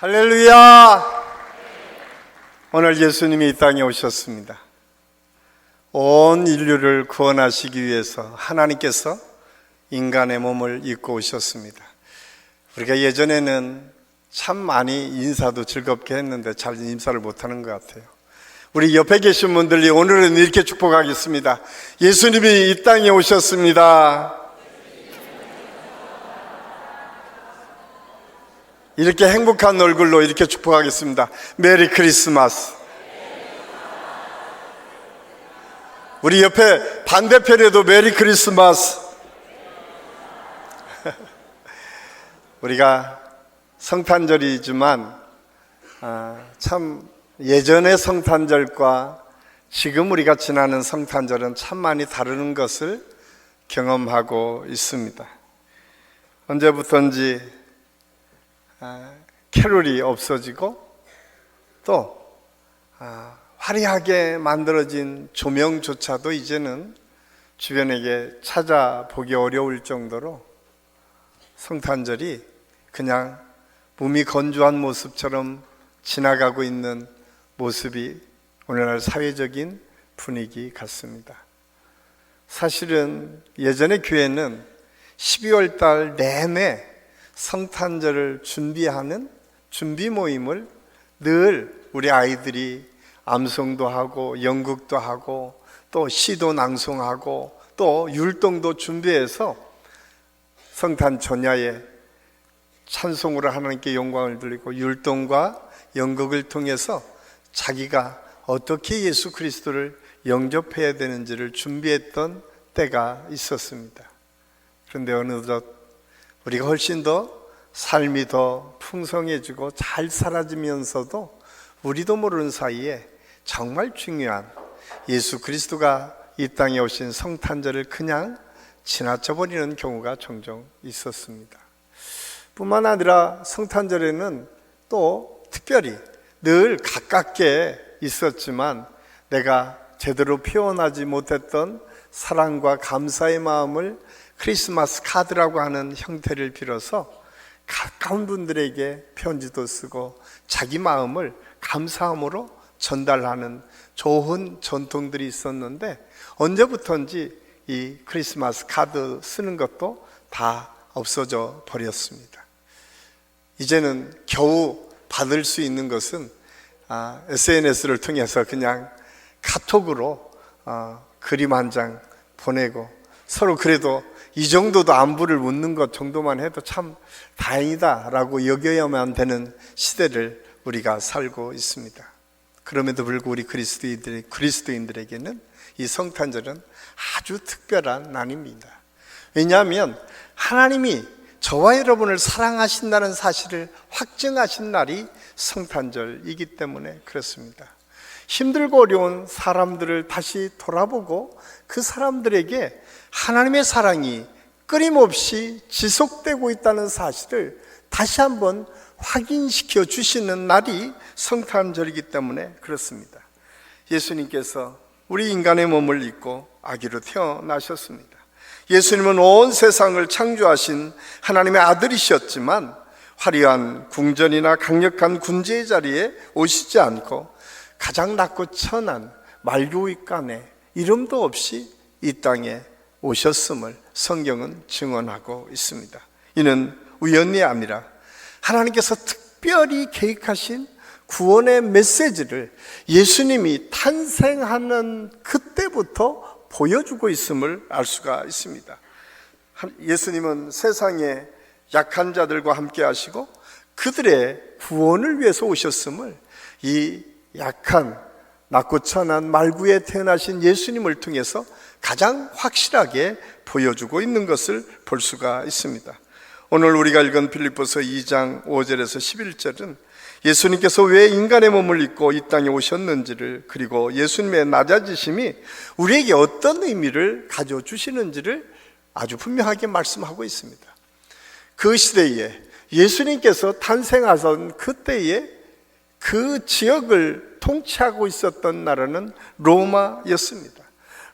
할렐루야! 오늘 예수님이 이 땅에 오셨습니다. 온 인류를 구원하시기 위해서 하나님께서 인간의 몸을 입고 오셨습니다. 우리가 예전에는 참 많이 인사도 즐겁게 했는데 잘 인사를 못하는 것 같아요. 우리 옆에 계신 분들이 오늘은 이렇게 축복하겠습니다. 예수님이 이 땅에 오셨습니다. 이렇게 행복한 얼굴로 이렇게 축복하겠습니다. 메리 크리스마스. 우리 옆에 반대편에도 메리 크리스마스. 우리가 성탄절이지만 아, 참 예전의 성탄절과 지금 우리가 지나는 성탄절은 참 많이 다르는 것을 경험하고 있습니다. 언제부턴지 아, 캐롤이 없어지고 또 아, 화려하게 만들어진 조명조차도 이제는 주변에게 찾아보기 어려울 정도로 성탄절이 그냥 몸이 건조한 모습처럼 지나가고 있는 모습이 오늘날 사회적인 분위기 같습니다. 사실은 예전에 교회는 12월 달 내내 성탄절을 준비하는 준비 모임을 늘 우리 아이들이 암송도 하고 연극도 하고 또 시도 낭송하고 또 율동도 준비해서 성탄 전야에 찬송으로 하나님께 영광을 돌리고 율동과 연극을 통해서 자기가 어떻게 예수 그리스도를 영접해야 되는지를 준비했던 때가 있었습니다. 그런데 어느덧 우리가 훨씬 더 삶이 더 풍성해지고 잘 살아지면서도 우리도 모르는 사이에 정말 중요한 예수 그리스도가 이 땅에 오신 성탄절을 그냥 지나쳐 버리는 경우가 종종 있었습니다. 뿐만 아니라 성탄절에는 또 특별히 늘 가깝게 있었지만 내가 제대로 표현하지 못했던 사랑과 감사의 마음을 크리스마스 카드라고 하는 형태를 빌어서 가까운 분들에게 편지도 쓰고 자기 마음을 감사함으로 전달하는 좋은 전통들이 있었는데 언제부턴지 이 크리스마스 카드 쓰는 것도 다 없어져 버렸습니다. 이제는 겨우 받을 수 있는 것은 아, SNS를 통해서 그냥 카톡으로 아, 그림 한 장 보내고 서로 그래도 이 정도도 안부를 묻는 것 정도만 해도 참 다행이다라고 여겨야만 되는 시대를 우리가 살고 있습니다. 그럼에도 불구하고 우리 그리스도인들, 그리스도인들에게는 이 성탄절은 아주 특별한 날입니다. 왜냐하면 하나님이 저와 여러분을 사랑하신다는 사실을 확증하신 날이 성탄절이기 때문에 그렇습니다. 힘들고 어려운 사람들을 다시 돌아보고 그 사람들에게 하나님의 사랑이 끊임없이 지속되고 있다는 사실을 다시 한번 확인시켜 주시는 날이 성탄절이기 때문에 그렇습니다. 예수님께서 우리 인간의 몸을 입고 아기로 태어나셨습니다. 예수님은 온 세상을 창조하신 하나님의 아들이셨지만 화려한 궁전이나 강력한 군제의 자리에 오시지 않고 가장 낮고 천한 말교육간에 이름도 없이 이 땅에 오셨음을 성경은 증언하고 있습니다. 이는 우연이 아니라 하나님께서 특별히 계획하신 구원의 메시지를 예수님이 탄생하는 그때부터 보여주고 있음을 알 수가 있습니다. 예수님은 세상의 약한 자들과 함께 하시고 그들의 구원을 위해서 오셨음을 이 약한 낮고 천한 말구에 태어나신 예수님을 통해서 가장 확실하게 보여주고 있는 것을 볼 수가 있습니다. 오늘 우리가 읽은 빌립보서 2장 5절에서 11절은 예수님께서 왜 인간의 몸을 입고 이 땅에 오셨는지를 그리고 예수님의 낮아지심이 우리에게 어떤 의미를 가져주시는지를 아주 분명하게 말씀하고 있습니다. 그 시대에 예수님께서 탄생하던 그때에 그 지역을 통치하고 있었던 나라는 로마였습니다.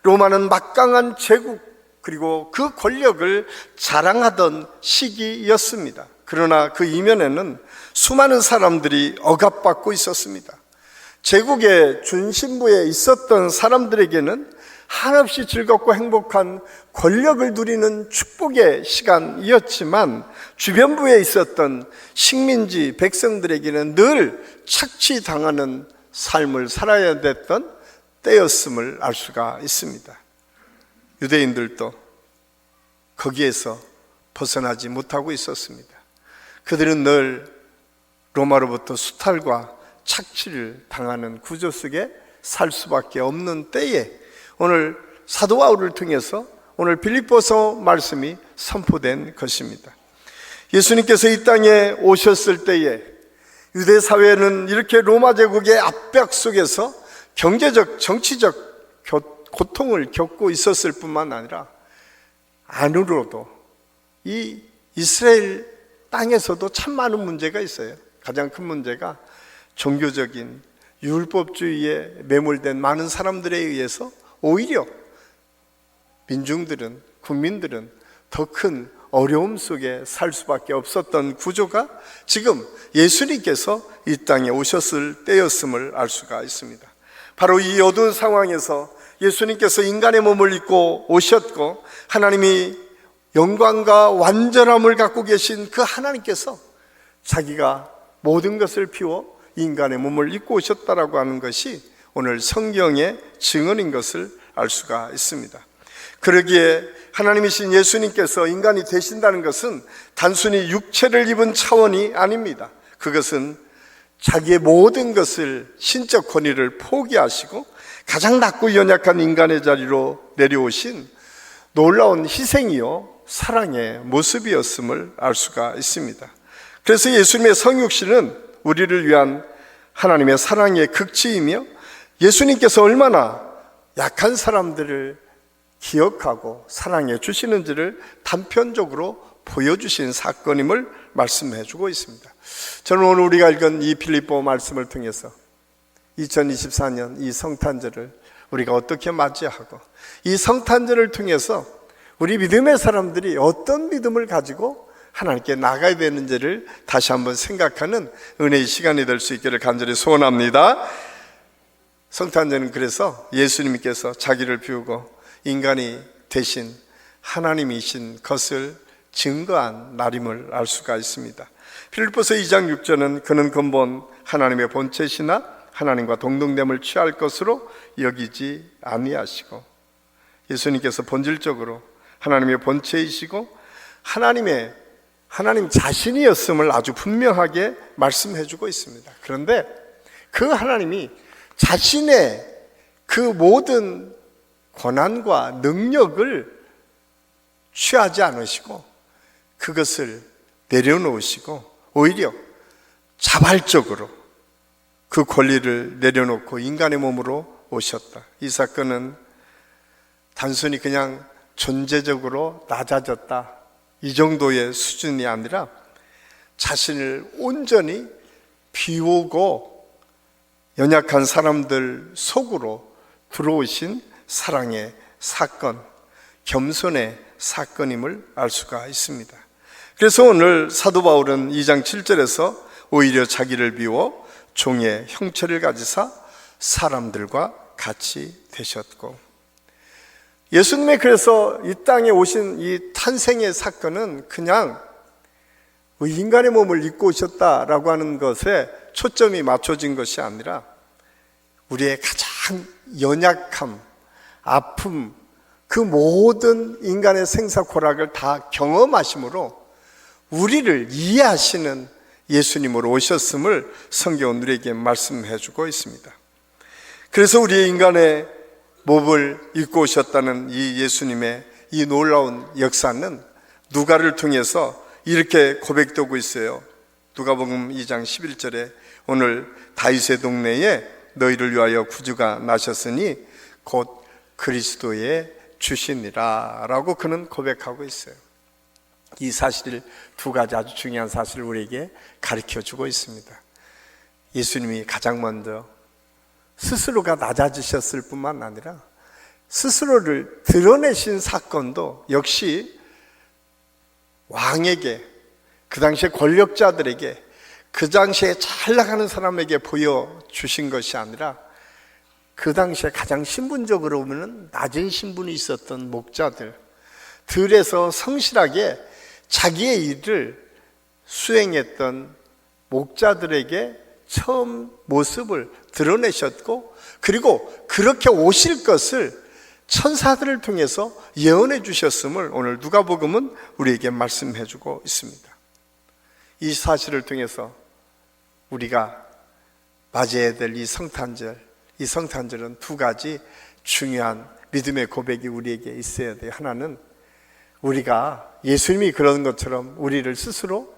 로마는 막강한 제국 그리고 그 권력을 자랑하던 시기였습니다. 그러나 그 이면에는 수많은 사람들이 억압받고 있었습니다. 제국의 중심부에 있었던 사람들에게는 한없이 즐겁고 행복한 권력을 누리는 축복의 시간이었지만 주변부에 있었던 식민지 백성들에게는 늘 착취당하는 삶을 살아야 됐던 때였음을 알 수가 있습니다. 유대인들도 거기에서 벗어나지 못하고 있었습니다. 그들은 늘 로마로부터 수탈과 착취를 당하는 구조 속에 살 수밖에 없는 때에 오늘 사도 바울을 통해서 오늘 빌립보서 말씀이 선포된 것입니다. 예수님께서 이 땅에 오셨을 때에 유대 사회는 이렇게 로마 제국의 압박 속에서 경제적, 정치적 고통을 겪고 있었을 뿐만 아니라 안으로도 이 이스라엘 땅에서도 참 많은 문제가 있어요. 가장 큰 문제가 종교적인 율법주의에 매몰된 많은 사람들에 의해서 오히려 민중들은 국민들은 더 큰 어려움 속에 살 수밖에 없었던 구조가 지금 예수님께서 이 땅에 오셨을 때였음을 알 수가 있습니다. 바로 이 어두운 상황에서 예수님께서 인간의 몸을 입고 오셨고 하나님이 영광과 완전함을 갖고 계신 그 하나님께서 자기가 모든 것을 피워 인간의 몸을 입고 오셨다라고 하는 것이 오늘 성경의 증언인 것을 알 수가 있습니다. 그러기에 하나님이신 예수님께서 인간이 되신다는 것은 단순히 육체를 입은 차원이 아닙니다. 그것은 자기의 모든 것을 신적 권위를 포기하시고 가장 낮고 연약한 인간의 자리로 내려오신 놀라운 희생이요 사랑의 모습이었음을 알 수가 있습니다. 그래서 예수님의 성육신은 우리를 위한 하나님의 사랑의 극치이며 예수님께서 얼마나 약한 사람들을 기억하고 사랑해 주시는지를 단편적으로 보여주신 사건임을 말씀해 주고 있습니다. 저는 오늘 우리가 읽은 이 필리포 말씀을 통해서 2024년 이 성탄절을 우리가 어떻게 맞이하고 이 성탄절을 통해서 우리 믿음의 사람들이 어떤 믿음을 가지고 하나님께 나가야 되는지를 다시 한번 생각하는 은혜의 시간이 될 수 있기를 간절히 소원합니다. 성탄절은 그래서 예수님께서 자기를 비우고 인간이 대신 하나님이신 것을 증거한 날임을 알 수가 있습니다. 필리포스 2장 6절은 그는 근본 하나님의 본체시나 하나님과 동등됨을 취할 것으로 여기지 아니하시고 예수님께서 본질적으로 하나님의 본체이시고 하나님의 하나님 자신이었음을 아주 분명하게 말씀해 주고 있습니다. 그런데 그 하나님이 자신의 그 모든 권한과 능력을 취하지 않으시고 그것을 내려놓으시고 오히려 자발적으로 그 권리를 내려놓고 인간의 몸으로 오셨다. 이 사건은 단순히 그냥 존재적으로 낮아졌다. 이 정도의 수준이 아니라 자신을 온전히 비우고 연약한 사람들 속으로 들어오신 사랑의 사건, 겸손의 사건임을 알 수가 있습니다. 그래서 오늘 사도 바울은 2장 7절에서 오히려 자기를 비워 종의 형체를 가지사 사람들과 같이 되셨고 예수님의 그래서 이 땅에 오신 이 탄생의 사건은 그냥 인간의 몸을 입고 오셨다라고 하는 것에 초점이 맞춰진 것이 아니라 우리의 가장 연약함, 아픔, 그 모든 인간의 생사 고락을 다 경험하심으로 우리를 이해하시는 예수님으로 오셨음을 성경은 우리에게 말씀해 주고 있습니다. 그래서 우리의 인간의 몸을 입고 오셨다는 이 예수님의 이 놀라운 역사는 누가를 통해서 이렇게 고백되고 있어요. 누가복음 2장 11절에 오늘 다윗의 동네에 너희를 위하여 구주가 나셨으니 곧 그리스도의 주시니라라고 그는 고백하고 있어요. 이 사실 두 가지 아주 중요한 사실을 우리에게 가르쳐 주고 있습니다. 예수님이 가장 먼저 스스로가 낮아지셨을 뿐만 아니라 스스로를 드러내신 사건도 역시 왕에게 그 당시에 권력자들에게 그 당시에 잘 나가는 사람에게 보여주신 것이 아니라 그 당시에 가장 신분적으로 보면 낮은 신분이 있었던 목자들, 들에서 성실하게 자기의 일을 수행했던 목자들에게 처음 모습을 드러내셨고, 그리고 그렇게 오실 것을 천사들을 통해서 예언해 주셨음을 오늘 누가복음은 우리에게 말씀해 주고 있습니다. 이 사실을 통해서 우리가 맞이해야 될 이 성탄절, 이 성탄절은 두 가지 중요한 믿음의 고백이 우리에게 있어야 돼요. 하나는 우리가 예수님이 그런 것처럼 우리를 스스로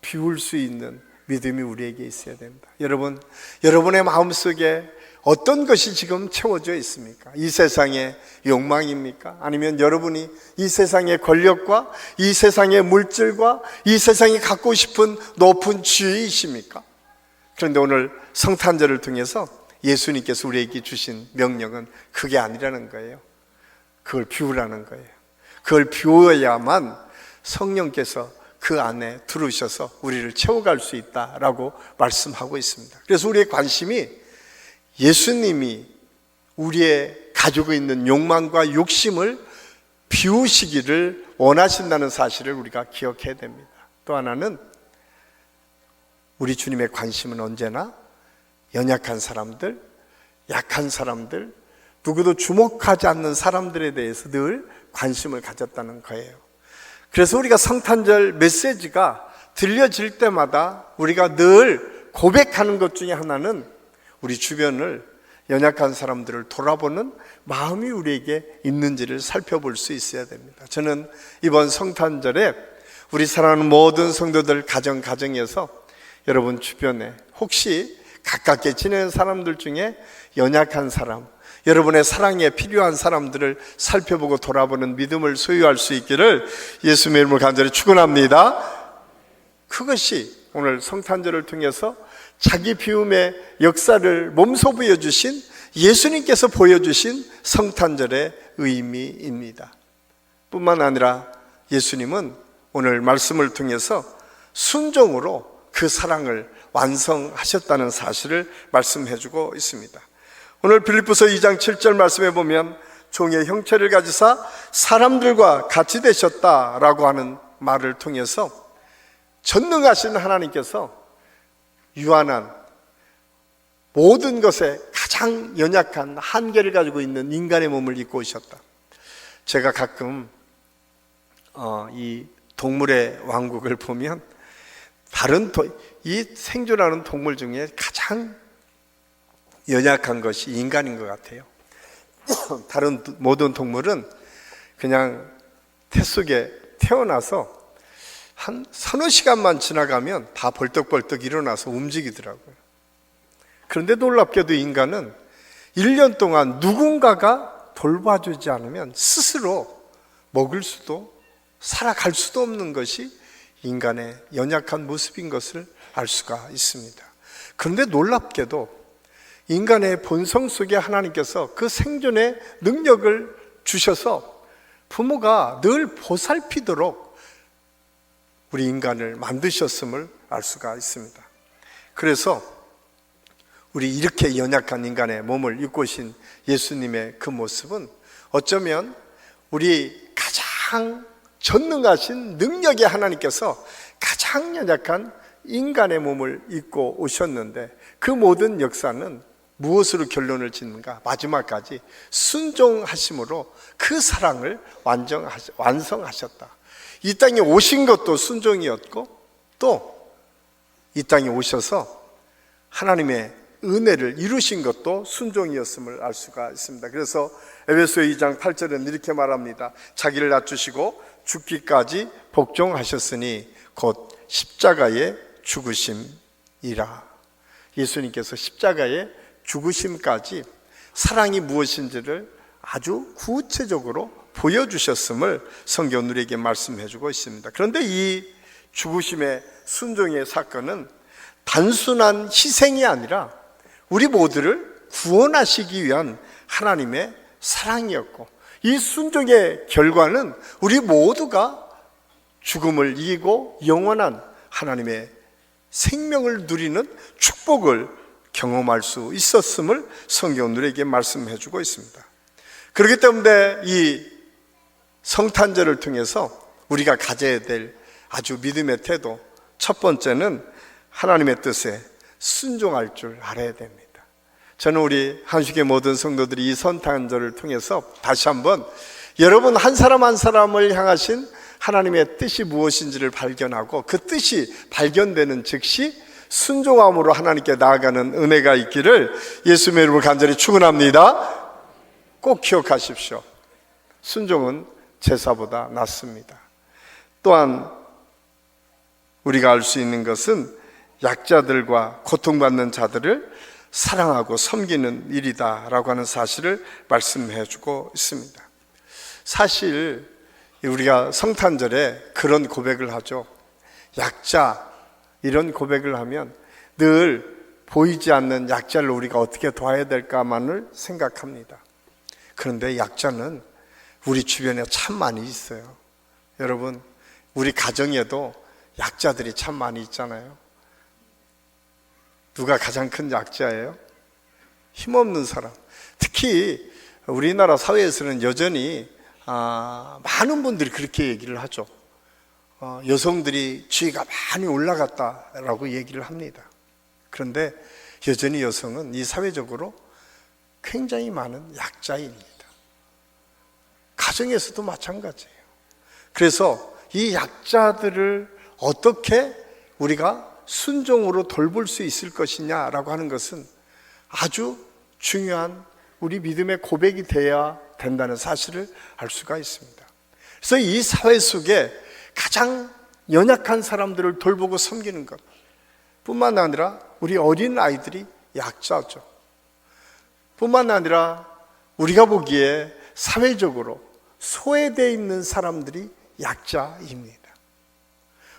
비울 수 있는 믿음이 우리에게 있어야 됩니다. 여러분, 여러분의 마음속에 어떤 것이 지금 채워져 있습니까? 이 세상의 욕망입니까? 아니면 여러분이 이 세상의 권력과 이 세상의 물질과 이 세상이 갖고 싶은 높은 지위이십니까? 그런데 오늘 성탄절을 통해서 예수님께서 우리에게 주신 명령은 그게 아니라는 거예요. 그걸 비우라는 거예요. 그걸 비워야만 성령께서 그 안에 들어오셔서 우리를 채워갈 수 있다라고 말씀하고 있습니다. 그래서 우리의 관심이 예수님이 우리의 가지고 있는 욕망과 욕심을 비우시기를 원하신다는 사실을 우리가 기억해야 됩니다. 또 하나는 우리 주님의 관심은 언제나 연약한 사람들, 약한 사람들, 누구도 주목하지 않는 사람들에 대해서 늘 관심을 가졌다는 거예요. 그래서 우리가 성탄절 메시지가 들려질 때마다 우리가 늘 고백하는 것 중에 하나는 우리 주변을 연약한 사람들을 돌아보는 마음이 우리에게 있는지를 살펴볼 수 있어야 됩니다. 저는 이번 성탄절에 우리 사랑하는 모든 성도들 가정 가정에서 여러분 주변에 혹시 가깝게 지내는 사람들 중에 연약한 사람, 여러분의 사랑에 필요한 사람들을 살펴보고 돌아보는 믿음을 소유할 수 있기를 예수님의 이름으로 간절히 축원합니다. 그것이 오늘 성탄절을 통해서 자기 비움의 역사를 몸소 보여주신 예수님께서 보여주신 성탄절의 의미입니다. 뿐만 아니라 예수님은 오늘 말씀을 통해서 순종으로 그 사랑을 완성하셨다는 사실을 말씀해 주고 있습니다. 오늘 빌립보서 2장 7절 말씀해 보면 종의 형체를 가지사 사람들과 같이 되셨다라고 하는 말을 통해서 전능하신 하나님께서 유한한 모든 것에 가장 연약한 한계를 가지고 있는 인간의 몸을 입고 오셨다. 제가 가끔 어, 이 동물의 왕국을 보면 다른 도, 이 생존하는 동물 중에 가장 연약한 것이 인간인 것 같아요. 다른 모든 동물은 그냥 태 속에 태어나서 한 서너 시간만 지나가면 다 벌떡벌떡 일어나서 움직이더라고요. 그런데 놀랍게도 인간은 1년 동안 누군가가 돌봐주지 않으면 스스로 먹을 수도 살아갈 수도 없는 것이 인간의 연약한 모습인 것을 알 수가 있습니다. 그런데 놀랍게도 인간의 본성 속에 하나님께서 그 생존의 능력을 주셔서 부모가 늘 보살피도록 우리 인간을 만드셨음을 알 수가 있습니다. 그래서 우리 이렇게 연약한 인간의 몸을 입고 오신 예수님의 그 모습은 어쩌면 우리 가장 전능하신 능력의 하나님께서 가장 연약한 인간의 몸을 입고 오셨는데 그 모든 역사는 무엇으로 결론을 짓는가? 마지막까지 순종하심으로 그 사랑을 완성하셨다. 이 땅에 오신 것도 순종이었고 또 이 땅에 오셔서 하나님의 은혜를 이루신 것도 순종이었음을 알 수가 있습니다. 그래서 에베소 2장 8절은 이렇게 말합니다. 자기를 낮추시고 죽기까지 복종하셨으니 곧 십자가의 죽으심이라. 예수님께서 십자가의 죽으심까지 사랑이 무엇인지를 아주 구체적으로 보여주셨음을 성경 우리에게 말씀해 주고 있습니다. 그런데 이 죽으심의 순종의 사건은 단순한 희생이 아니라 우리 모두를 구원하시기 위한 하나님의 사랑이었고 이 순종의 결과는 우리 모두가 죽음을 이기고 영원한 하나님의 생명을 누리는 축복을 경험할 수 있었음을 성경 우리에게 말씀해 주고 있습니다. 그렇기 때문에 이 성탄절을 통해서 우리가 가져야 될 아주 믿음의 태도 첫 번째는 하나님의 뜻에 순종할 줄 알아야 됩니다. 저는 우리 한식의 모든 성도들이 이 성탄절을 통해서 다시 한번 여러분 한 사람 한 사람을 향하신 하나님의 뜻이 무엇인지를 발견하고 그 뜻이 발견되는 즉시 순종함으로 하나님께 나아가는 은혜가 있기를 예수님의 이름으로 간절히 축원합니다. 꼭 기억하십시오. 순종은 제사보다 낫습니다. 또한 우리가 알 수 있는 것은 약자들과 고통받는 자들을 사랑하고 섬기는 일이다라고 하는 사실을 말씀해 주고 있습니다. 사실 우리가 성탄절에 그런 고백을 하죠. 약자 이런 고백을 하면 늘 보이지 않는 약자를 우리가 어떻게 도와야 될까만을 생각합니다. 그런데 약자는 우리 주변에 참 많이 있어요. 여러분, 우리 가정에도 약자들이 참 많이 있잖아요. 누가 가장 큰 약자예요? 힘없는 사람. 특히 우리나라 사회에서는 여전히 아, 많은 분들이 그렇게 얘기를 하죠. 어, 여성들이 지위가 많이 올라갔다라고 얘기를 합니다. 그런데 여전히 여성은 이 사회적으로 굉장히 많은 약자입니다. 가정에서도 마찬가지예요. 그래서 이 약자들을 어떻게 우리가 순종으로 돌볼 수 있을 것이냐라고 하는 것은 아주 중요한 우리 믿음의 고백이 돼야 된다는 사실을 알 수가 있습니다. 그래서 이 사회 속에 가장 연약한 사람들을 돌보고 섬기는 것 뿐만 아니라 우리 어린 아이들이 약자죠. 뿐만 아니라 우리가 보기에 사회적으로 소외되어 있는 사람들이 약자입니다.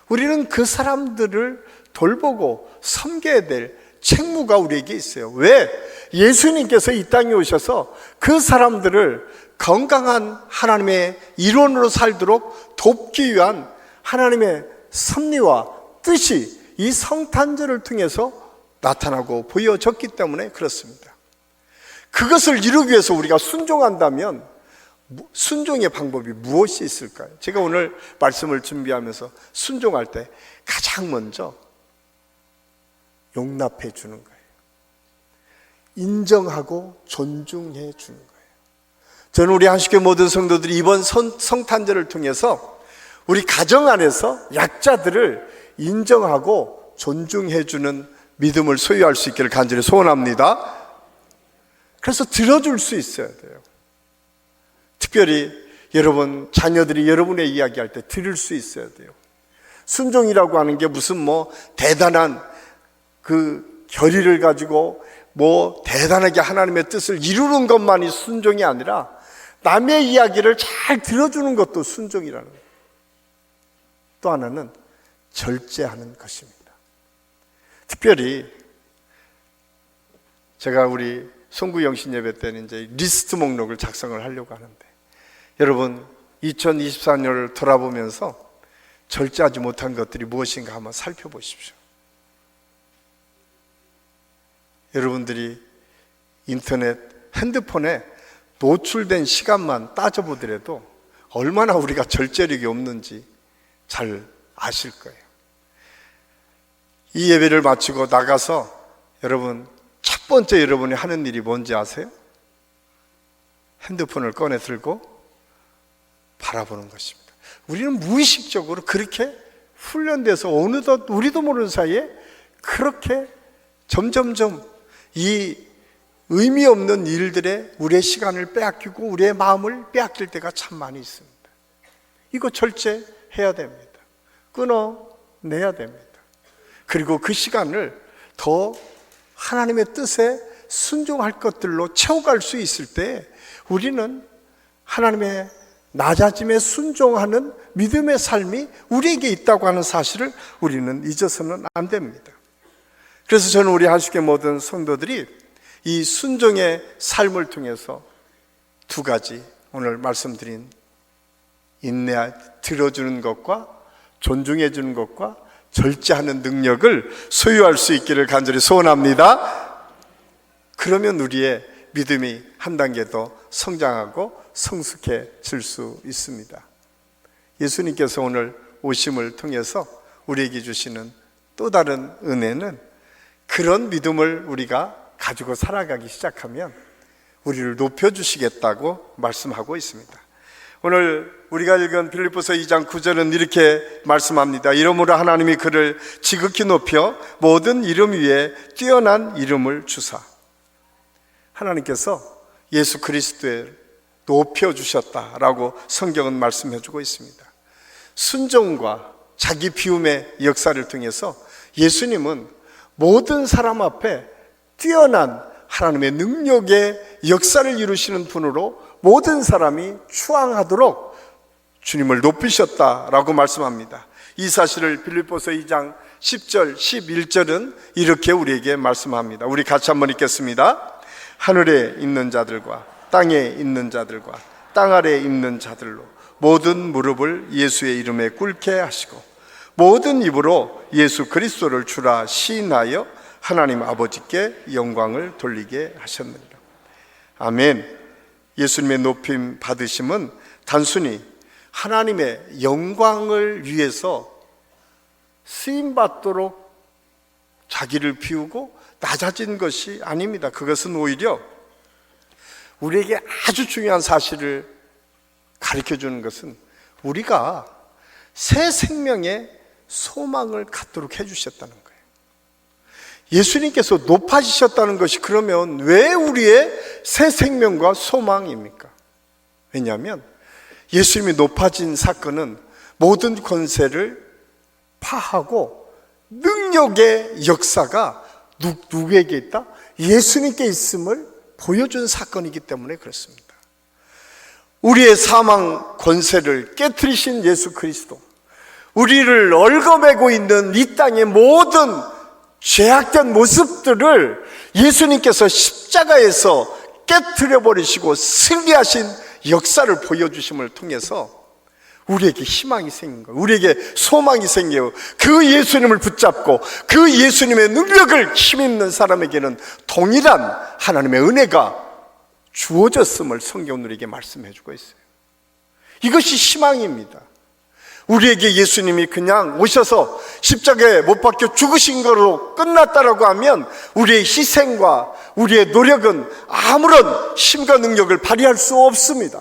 우리는 그 사람들을 돌보고 섬겨야 될 책무가 우리에게 있어요. 왜? 예수님께서 이 땅에 오셔서 그 사람들을 건강한 하나님의 일원으로 살도록 돕기 위한 하나님의 섭리와 뜻이 이 성탄절을 통해서 나타나고 보여졌기 때문에 그렇습니다. 그것을 이루기 위해서 우리가 순종한다면 순종의 방법이 무엇이 있을까요? 제가 오늘 말씀을 준비하면서 순종할 때 가장 먼저 용납해 주는 거예요. 인정하고 존중해 주는 거예요. 저는 우리 한식교 모든 성도들이 이번 성, 성탄절을 통해서 우리 가정 안에서 약자들을 인정하고 존중해 주는 믿음을 소유할 수 있기를 간절히 소원합니다. 그래서 들어줄 수 있어야 돼요. 특별히 여러분 자녀들이 여러분의 이야기할 때 들을 수 있어야 돼요. 순종이라고 하는 게 무슨 뭐 대단한 그 결의를 가지고 뭐 대단하게 하나님의 뜻을 이루는 것만이 순종이 아니라 남의 이야기를 잘 들어주는 것도 순종이라는. 또 하나는 절제하는 것입니다. 특별히 제가 우리 송구 영신 예배 때는 이제 리스트 목록을 작성을 하려고 하는데 여러분 2024년을 돌아보면서 절제하지 못한 것들이 무엇인가 한번 살펴보십시오. 여러분들이 인터넷, 핸드폰에 노출된 시간만 따져보더라도 얼마나 우리가 절제력이 없는지 잘 아실 거예요. 이 예배를 마치고 나가서 여러분 첫 번째 여러분이 하는 일이 뭔지 아세요? 핸드폰을 꺼내 들고 바라보는 것입니다. 우리는 무의식적으로 그렇게 훈련돼서 어느덧 우리도 모르는 사이에 그렇게 점점점 이 의미 없는 일들에 우리의 시간을 빼앗기고 우리의 마음을 빼앗길 때가 참 많이 있습니다. 이거 절제해야 됩니다. 끊어내야 됩니다. 그리고 그 시간을 더 하나님의 뜻에 순종할 것들로 채워갈 수 있을 때 우리는 하나님의 낮아짐에 순종하는 믿음의 삶이 우리에게 있다고 하는 사실을 우리는 잊어서는 안 됩니다. 그래서 저는 우리 하숙의 모든 성도들이 이 순종의 삶을 통해서 두 가지 오늘 말씀드린 인내 들어주는 것과 존중해 주는 것과 절제하는 능력을 소유할 수 있기를 간절히 소원합니다. 그러면 우리의 믿음이 한 단계 더 성장하고 성숙해질 수 있습니다. 예수님께서 오늘 오심을 통해서 우리에게 주시는 또 다른 은혜는 그런 믿음을 우리가 가지고 살아가기 시작하면 우리를 높여주시겠다고 말씀하고 있습니다. 오늘 우리가 읽은 빌립보서 2장 9절은 이렇게 말씀합니다. 이름으로 하나님이 그를 지극히 높여 모든 이름 위에 뛰어난 이름을 주사. 하나님께서 예수 그리스도에 높여 주셨다라고 성경은 말씀해 주고 있습니다. 순종과 자기 비움의 역사를 통해서 예수님은 모든 사람 앞에 뛰어난 하나님의 능력의 역사를 이루시는 분으로 모든 사람이 추앙하도록 주님을 높이셨다라고 말씀합니다. 이 사실을 빌립보서 2장 10절, 11절은 이렇게 우리에게 말씀합니다. 우리 같이 한번 읽겠습니다. 하늘에 있는 자들과 땅에 있는 자들과 땅 아래에 있는 자들로 모든 무릎을 예수의 이름에 꿇게 하시고 모든 입으로 예수 그리스도를 주라 시인하여 하나님 아버지께 영광을 돌리게 하셨느니라. 아멘. 예수님의 높임 받으심은 단순히 하나님의 영광을 위해서 쓰임 받도록 자기를 비우고 낮아진 것이 아닙니다. 그것은 오히려 우리에게 아주 중요한 사실을 가르쳐 주는 것은 우리가 새 생명의 소망을 갖도록 해 주셨다는 거예요. 예수님께서 높아지셨다는 것이 그러면 왜 우리의 새 생명과 소망입니까? 왜냐하면 예수님이 높아진 사건은 모든 권세를 파하고 능력의 역사가 누, 누구에게 있다? 예수님께 있음을 보여준 사건이기 때문에 그렇습니다. 우리의 사망 권세를 깨뜨리신 예수 그리스도, 우리를 얽어매고 있는 이 땅의 모든 죄악된 모습들을 예수님께서 십자가에서 깨뜨려 버리시고 승리하신 역사를 보여주심을 통해서 우리에게 희망이 생긴 거예요. 우리에게 소망이 생겨요. 그 예수님을 붙잡고 그 예수님의 능력을 힘입는 사람에게는 동일한 하나님의 은혜가 주어졌음을 성경은 우리에게 말씀해 주고 있어요. 이것이 희망입니다. 우리에게 예수님이 그냥 오셔서 십자가에 못 박혀 죽으신 거로 끝났다라고 하면 우리의 희생과 우리의 노력은 아무런 힘과 능력을 발휘할 수 없습니다.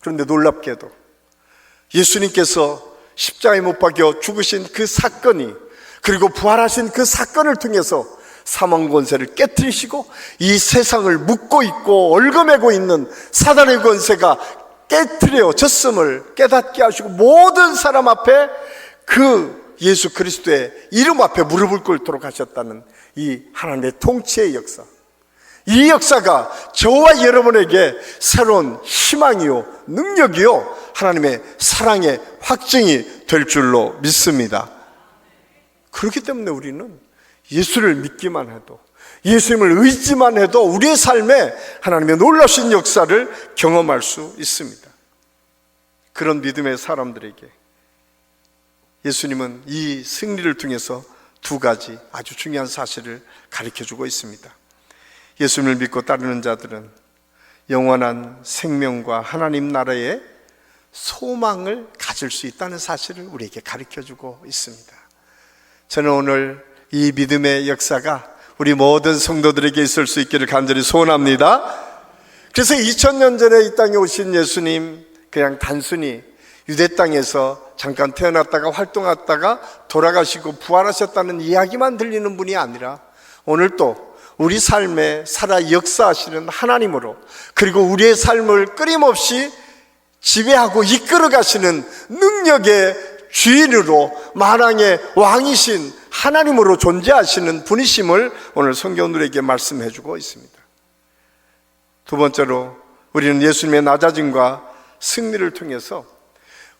그런데 놀랍게도 예수님께서 십자가에 못 박혀 죽으신 그 사건이 그리고 부활하신 그 사건을 통해서 사망 권세를 깨뜨리시고 이 세상을 묶고 있고 얽어매고 있는 사단의 권세가 깨뜨려졌음을 깨닫게 하시고 모든 사람 앞에 그 예수 그리스도의 이름 앞에 무릎을 꿇도록 하셨다는 이 하나님의 통치의 역사. 이 역사가 저와 여러분에게 새로운 희망이요, 능력이요, 하나님의 사랑의 확증이 될 줄로 믿습니다. 그렇기 때문에 우리는 예수를 믿기만 해도 예수님을 의지만 해도 우리의 삶에 하나님의 놀라신 역사를 경험할 수 있습니다. 그런 믿음의 사람들에게 예수님은 이 승리를 통해서 두 가지 아주 중요한 사실을 가르쳐 주고 있습니다. 예수님을 믿고 따르는 자들은 영원한 생명과 하나님 나라의 소망을 가질 수 있다는 사실을 우리에게 가르쳐 주고 있습니다. 저는 오늘 이 믿음의 역사가 우리 모든 성도들에게 있을 수 있기를 간절히 소원합니다. 그래서 2000년 전에 이 땅에 오신 예수님 그냥 단순히 유대 땅에서 잠깐 태어났다가 활동했다가 돌아가시고 부활하셨다는 이야기만 들리는 분이 아니라 오늘 또 우리 삶에 살아 역사하시는 하나님으로 그리고 우리의 삶을 끊임없이 지배하고 이끌어 가시는 능력의 주인으로 만왕의 왕이신 하나님으로 존재하시는 분이심을 오늘 성경들에게 말씀해 주고 있습니다. 두 번째로 우리는 예수님의 낮아짐과 승리를 통해서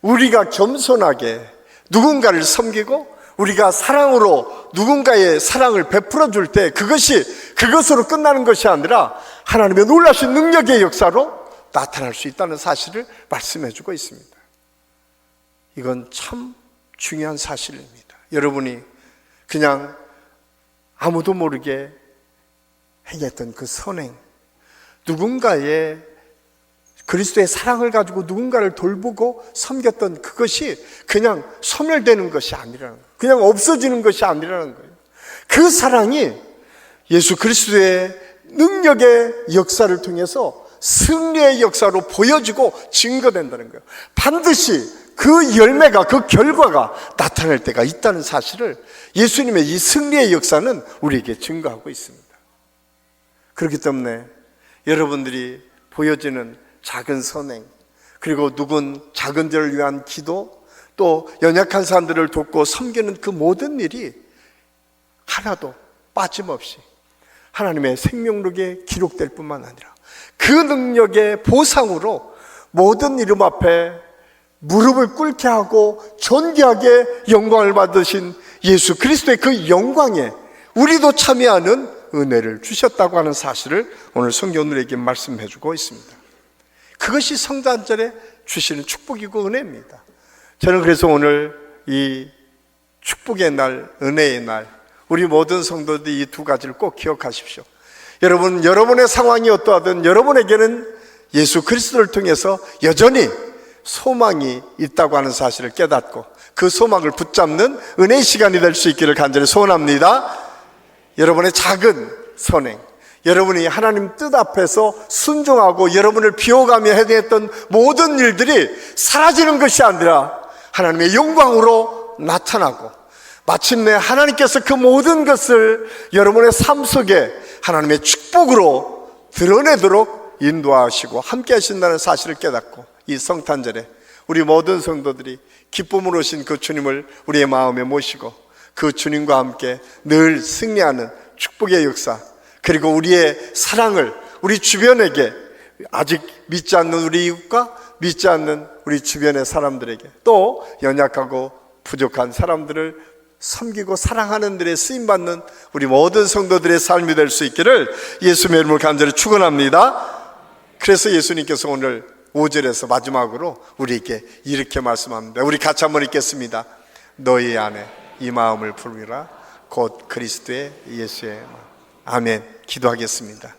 우리가 겸손하게 누군가를 섬기고 우리가 사랑으로 누군가의 사랑을 베풀어 줄 때 그것이 그것으로 끝나는 것이 아니라 하나님의 놀라신 능력의 역사로 나타날 수 있다는 사실을 말씀해 주고 있습니다. 이건 참 중요한 사실입니다. 여러분이 그냥 아무도 모르게 행했던 그 선행, 누군가의 그리스도의 사랑을 가지고 누군가를 돌보고 섬겼던 그것이 그냥 소멸되는 것이 아니라는 거예요. 그냥 없어지는 것이 아니라는 거예요. 그 사랑이 예수 그리스도의 능력의 역사를 통해서 승리의 역사로 보여지고 증거된다는 거예요. 반드시 그 열매가, 그 결과가 나타날 때가 있다는 사실을 예수님의 이 승리의 역사는 우리에게 증거하고 있습니다. 그렇기 때문에 여러분들이 보여지는 작은 선행, 그리고 누군 작은 자를 위한 기도, 또 연약한 사람들을 돕고 섬기는 그 모든 일이 하나도 빠짐없이 하나님의 생명록에 기록될 뿐만 아니라 그 능력의 보상으로 모든 이름 앞에 무릎을 꿇게 하고 존귀하게 영광을 받으신 예수 그리스도의 그 영광에 우리도 참여하는 은혜를 주셨다고 하는 사실을 오늘 성경으로에게 말씀해 주고 있습니다. 그것이 성탄절에 주시는 축복이고 은혜입니다. 저는 그래서 오늘 이 축복의 날, 은혜의 날, 우리 모든 성도들이 이 두 가지를 꼭 기억하십시오. 여러분, 여러분의 상황이 어떠하든 여러분에게는 예수 그리스도를 통해서 여전히 소망이 있다고 하는 사실을 깨닫고 그 소망을 붙잡는 은혜의 시간이 될 수 있기를 간절히 소원합니다. 여러분의 작은 선행, 여러분이 하나님 뜻 앞에서 순종하고 여러분을 비워가며 해냈던 모든 일들이 사라지는 것이 아니라 하나님의 영광으로 나타나고 마침내 하나님께서 그 모든 것을 여러분의 삶 속에 하나님의 축복으로 드러내도록 인도하시고 함께 하신다는 사실을 깨닫고 이 성탄절에 우리 모든 성도들이 기쁨으로 오신 그 주님을 우리의 마음에 모시고 그 주님과 함께 늘 승리하는 축복의 역사 그리고 우리의 사랑을 우리 주변에게 아직 믿지 않는 우리 이웃과 믿지 않는 우리 주변의 사람들에게 또 연약하고 부족한 사람들을 섬기고 사랑하는 들에 쓰임 받는 우리 모든 성도들의 삶이 될 수 있기를 예수의 이름을 간절히 축원합니다. 그래서 예수님께서 오늘 5절에서 마지막으로 우리에게 이렇게 말씀합니다. 우리 같이 한번 읽겠습니다. 너희 안에 이 마음을 품으라 곧 그리스도의 예수의 마음. 아멘. 기도하겠습니다.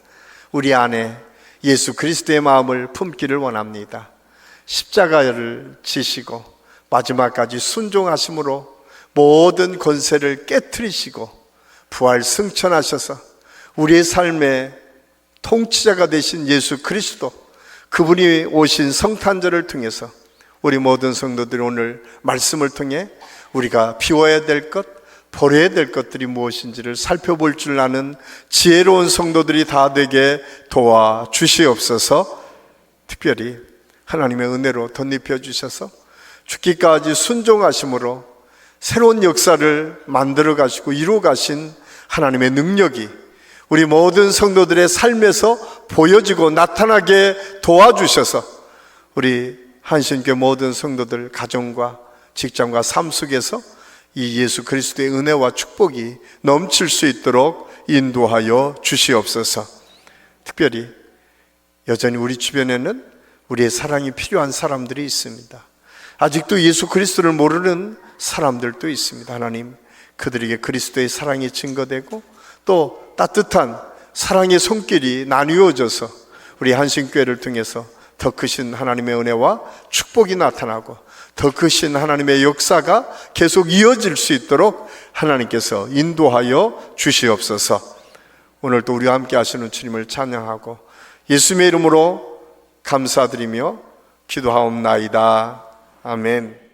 우리 안에 예수 그리스도의 마음을 품기를 원합니다. 십자가를 지시고 마지막까지 순종하심으로 모든 권세를 깨뜨리시고 부활 승천하셔서 우리의 삶의 통치자가 되신 예수 그리스도 그분이 오신 성탄절을 통해서 우리 모든 성도들이 오늘 말씀을 통해 우리가 비워야 될 것, 버려야 될 것들이 무엇인지를 살펴볼 줄 아는 지혜로운 성도들이 다 되게 도와 주시옵소서. 특별히 하나님의 은혜로 덧입혀 주셔서 죽기까지 순종하심으로 새로운 역사를 만들어 가시고 이루어 가신 하나님의 능력이 우리 모든 성도들의 삶에서 보여지고 나타나게 도와주셔서 우리 한신교 모든 성도들 가정과 직장과 삶 속에서 이 예수 그리스도의 은혜와 축복이 넘칠 수 있도록 인도하여 주시옵소서. 특별히 여전히 우리 주변에는 우리의 사랑이 필요한 사람들이 있습니다. 아직도 예수 그리스도를 모르는 사람들도 있습니다. 하나님, 그들에게 그리스도의 사랑이 증거되고 또 따뜻한 사랑의 손길이 나뉘어져서 우리 한신교회를 통해서 더 크신 하나님의 은혜와 축복이 나타나고 더 크신 하나님의 역사가 계속 이어질 수 있도록 하나님께서 인도하여 주시옵소서. 오늘도 우리와 함께 하시는 주님을 찬양하고 예수님의 이름으로 감사드리며 기도하옵나이다. 아멘.